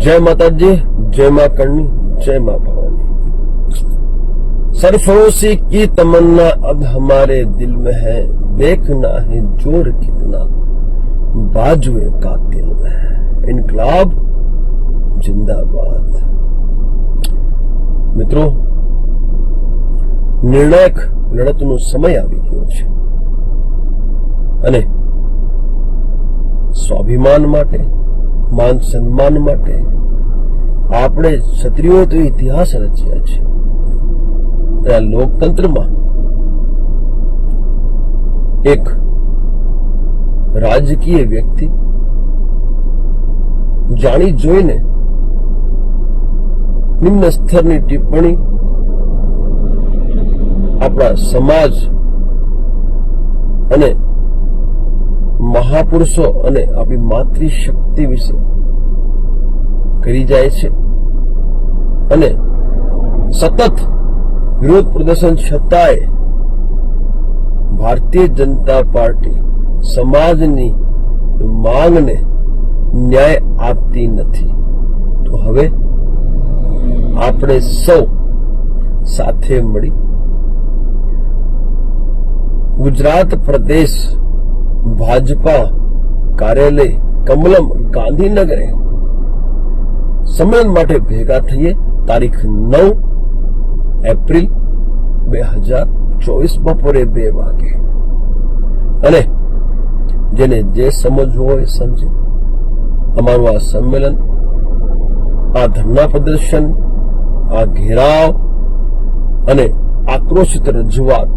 जय माता जी जय माँ करणी जय माँ भवानी सरफरोशी की तमन्ना अब हमारे दिल में है देखना है जोर कितना बाजुए का दिल में है इनकलाब जिंदाबाद મિત્રો નિર્ણાયક લડતનો સમય આવી ગયો છે અને સ્વાભિમાન માટે માન સન્માન માટે આપણે ક્ષત્રિયો તો ઇતિહાસ રચ્યા છે. લોકતંત્રમાં એક રાજકીય વ્યક્તિ જાણી જોઈને નિમ્ન સ્તરની ટિપ્પણી આપણા સમાજ અને મહાપુરુષો અને આપણી માતૃશક્તિ વિશે કરી જાય છે. અને સતત વિરોધ પ્રદર્શન છતાંય ભારતીય જનતા પાર્ટી સમાજની માંગને ન્યાય આપતી નથી. તો હવે આપણે સૌ સાથે મળી ગુજરાત પ્રદેશ ભાજપા કાર્યાલય કમલમ ગાંધીનગરે સંમેલન માટે ભેગા થઈએ, તારીખ નવ એપ્રિલ બે હજાર ચોવીસ બપોરે બે વાગે. અને જેને જે સમજવું હોય સમજે. અમારું આ સંમેલન, આ ધરના પ્રદર્શન, આ ઘેરાવ અને આક્રોશિત રજૂઆત.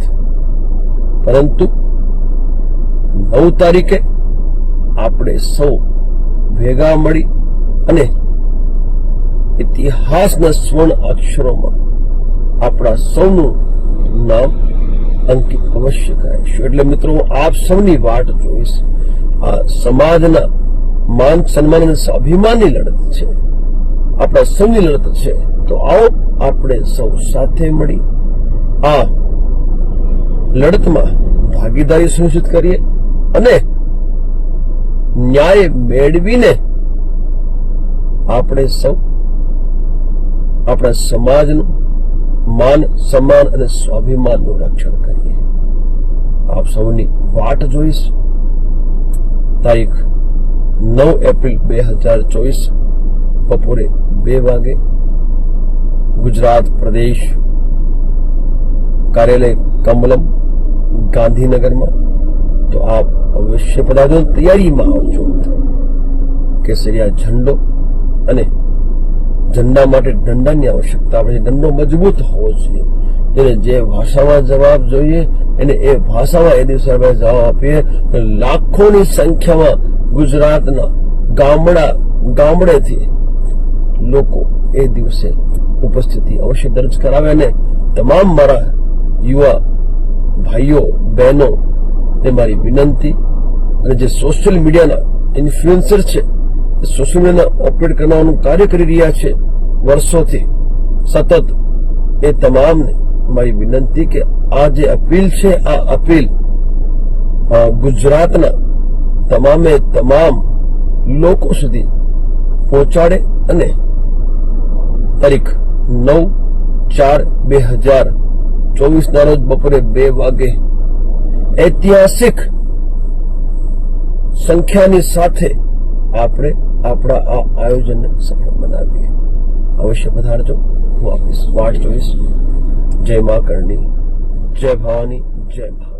પરંતુ નવ તારીખે આપણે સૌ ભેગા મળી અને ઇતિહાસના સ્વર્ણ અક્ષરોમાં આપણા સૌનું નામ અંકિત અવશ્ય કરાવીશું એટલે મિત્રો આપ સૌની વાટ જોઈશ. આ સમાજના માન સન્માન અને સ્વાભિમાનની લડત છે. આપણા સૌની લડત છે. તો આવો આપણે સૌ સાથે મળી આ લડતમાં ભાગીદારી સુનિશ્ચિત કરીએ અને ન્યાય મેળવીને આપણે સૌ આપણા સમાજનું માન, સન્માન અને સ્વાભિમાનનું રક્ષણ કરીએ. આપ સૌની વાટ જોઈશ. તારીખ નવ એપ્રિલ બે હજાર ચોવીસ બપોરે બે વાગે ગુજરાત પ્રદેશ કાર્યાલય કમલમ ગાંધીનગરમાં. તો આપ અવશ્ય પધારજો તૈયારીમાં આવજો. કેસરિયા ઝંડો અને ઝંડા માટે ધંધાની આવશ્યકતા આપણે ધંધો મજબૂત હોવો જોઈએ. એને જે ભાષામાં જવાબ જોઈએ, એને એ ભાષામાં એ દિવસે આપણે જવાબ આપીએ લાખોની સંખ્યામાં ગુજરાતના ગામડા, ગામડેથી લોકો એ દિવસે ઉપસ્થિતિ અવશ્ય દર્જ કરાવે અને તમામ મારા યુવા ભાઈઓ, બહેનો, એ મારી વિનંતી. અને જે સોશિયલ મીડિયાના ઇન્ફ્લુએન્સર છે સોશિયલ મીડિયાના ઓપરેટ કરવાનું કાર્ય કરી રહ્યા છે વર્ષોથી. સતત એ તમામને મારી વિનંતી કે આ જે અપીલ છે, આ અપીલ ગુજરાતના તમામે તમામ લોકો સુધી પહોંચાડે અને તારીખ નવ ચાર બે હજાર ચોવીસ ના રોજ બપોરે બે વાગે ઐતિહાસિક સંખ્યાની સાથે આપણે આપણા આ આયોજનને સફળ બનાવીએ. અવશ્ય પધારજો. હું આપીશ વાટ જોઈશ. જય મા કરણી જય ભવાની. જય મા